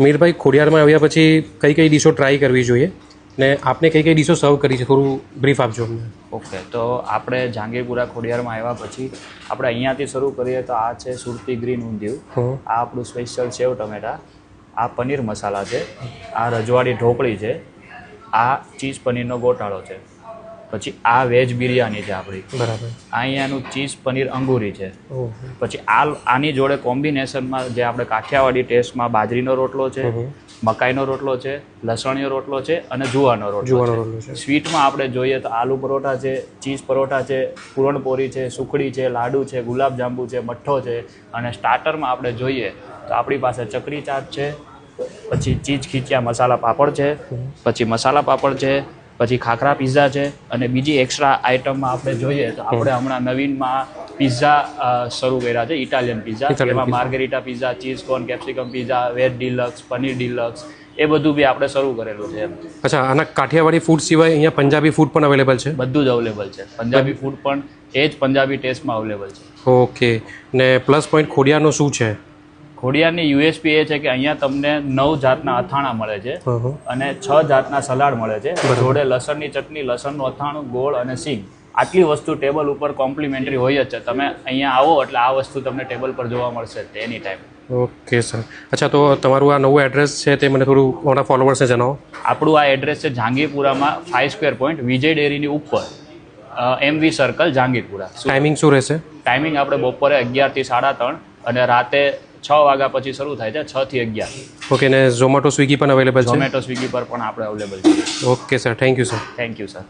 મીરભાઈ ખોડિયારમાં આવ્યા પછી કઈ કઈ ડીશો ટ્રાય કરવી જોઈએ? ને આપને કઈ કઈ ડીશો સર્વ કરી છે? થોડું બ્રીફ આપજો અમને. ઓકે તો આપણે જાંગીરપુરા ખોડિયારમાં આવ્યા પછી આપણે અહીંયાથી શરૂ કરીએ તો આ છે સુરતી ગ્રીન ઊંધિયું. આ આપણું સ્પેશિયલ સેવ ટમેટા. આ પનીર મસાલા છે. આ રજવાડી ઢોકળી છે. આ ચીઝ પનીરનો ગોટાળો છે. પછી આ વેજ બિરયાની છે આપણી. બરાબર. અહીંયાનું ચીઝ પનીર અંગૂરી છે. પછી આ આની જોડે કોમ્બિનેશનમાં જે આપણે કાઠિયાવાડી ટેસ્ટમાં બાજરીનો રોટલો છે મકાઈનો રોટલો છે લસણીયો રોટલો છે અને જુવાનો રોટલો રોટલો છે. સ્વીટમાં આપણે જોઈએ તો આલુ પરોઠા છે ચીઝ પરોઠા છે પૂરણપોરી છે સુખડી છે લાડુ છે ગુલાબજાંબુ છે મઠ્ઠો છે અને સ્ટાર્ટરમાં આપણે જોઈએ તો આપણી પાસે ચકરી ચાટ છે પછી ચીઝ ખીચિયા મસાલા પાપડ છે પછી મસાલા પાપડ છે પછી ખાખરા પિઝા છે અને બીજી એક્સ્ટ્રા આઇટમમાં આપણે જોઈએ તો આપણે હમણાં નવીનમાં પિઝા શરૂ કર્યા છે ઇટાલિયન પિઝા એમાં. Margherita pizza cheese corn capsicum pizza veg deluxe paneer deluxe એ બધું બી આપણે શરૂ કરેલું છે અચ્છા આના કાઠિયાવાડી ફૂડ સિવાય અહીંયા પંજાબી ફૂડ પણ અવેલેબલ છે? બધું જ અવેલેબલ છે. પંજાબી ફૂડ પણ એ જ પંજાબી ટેસ્ટમાં અવેલેબલ છે. ઓકે. ને પ્લસ પોઈન્ટ ખોડિયાનું શું છે? ખોડિયારની યુએસપી એ છે કે અહીંયા તમને નવ જાતના અથાણા મળે છે. અને છ જાતના સલાડ મળે છે. જોડે લસણની ચટણી લસણનું અથાણું ગોળ અને સિંગ. આટલી વસ્તુ ટેબલ ઉપર કોમ્પ્લિમેન્ટરી હોય જ છે. તમે અહીંયા આવો એટલે આ વસ્તુ તમને ટેબલ પર જોવા મળશે તેની એની ટાઈમ ઓકે સર. અચ્છા તો તમારું આ નવું એડ્રેસ છે તે મને થોડું મારા ફોલોવર્સને જણાવો. આપણું આ એડ્રેસ છે જહાંગીરપુરામાં ફાઇવ સ્ક્વેર પોઈન્ટ વિજય ડેરીની ઉપર. એમવી સર્કલ જહાંગીરપુરા ટાઈમિંગ શું રહેશે? ટાઈમિંગ આપણે બપોરે અગિયારથી સાડા ત્રણ અને રાતે છ વાગ્યા પછી શરૂ થાય છે છ થી અગિયાર. ઓકે ને ઝોમેટો સ્વિગી પણ અવેલેબલ છે? ઝોમેટો સ્વિગી પર પણ આપણે અવેલેબલ છે. Okay sir thank you sir thank you sir